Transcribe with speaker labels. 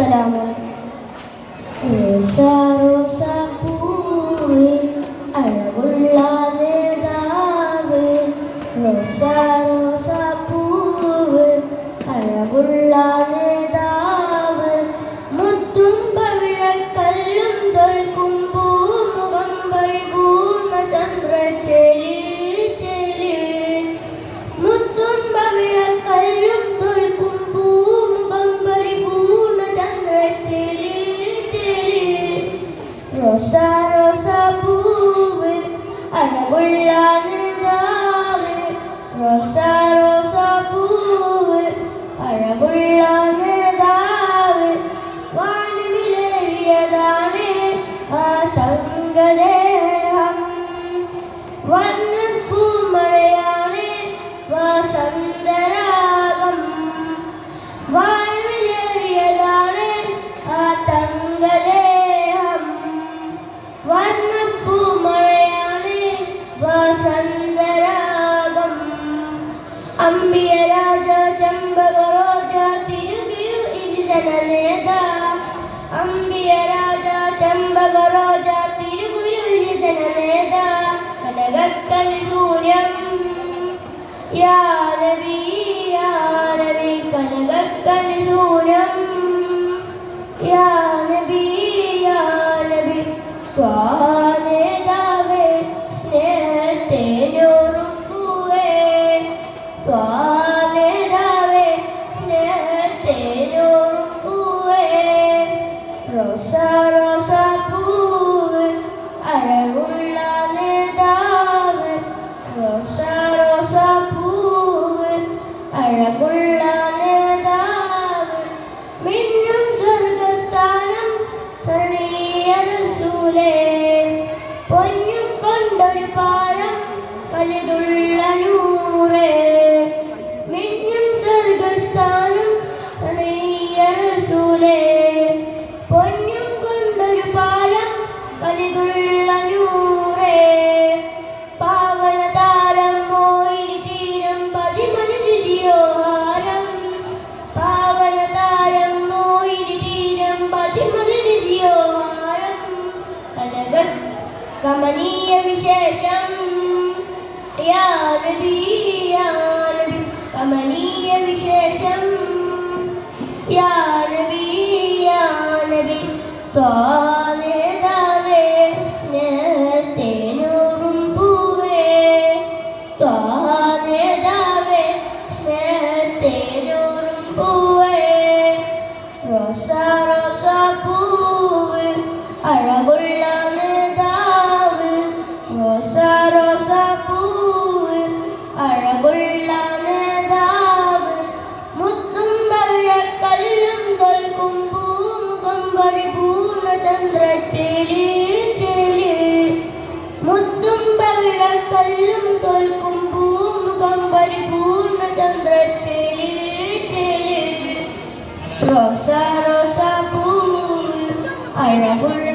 Speaker 1: അസ്സലാമലൈക്കും മംഗലേഹം വന്ന് പൂമഴയാണ് വസന്തരാഗം വായുവിലേറിയതാണ് ആ തങ്കലേഹം വന്ന പൂമഴയാണ് വസന്തരാഗം അമ്പിയ രാജ ചമ്പക രോജ തിരുകിരു ഇരുജനേത അമ്പിയ Ya baby. പണ്ടൊരു പാലം പലതുള്ള നൂറേ കമനീയ വിശേഷം. കമനീയ വിശേഷം. യാ നബി യാ നബി ത്വാ rosa, rosa, പൂവിൽ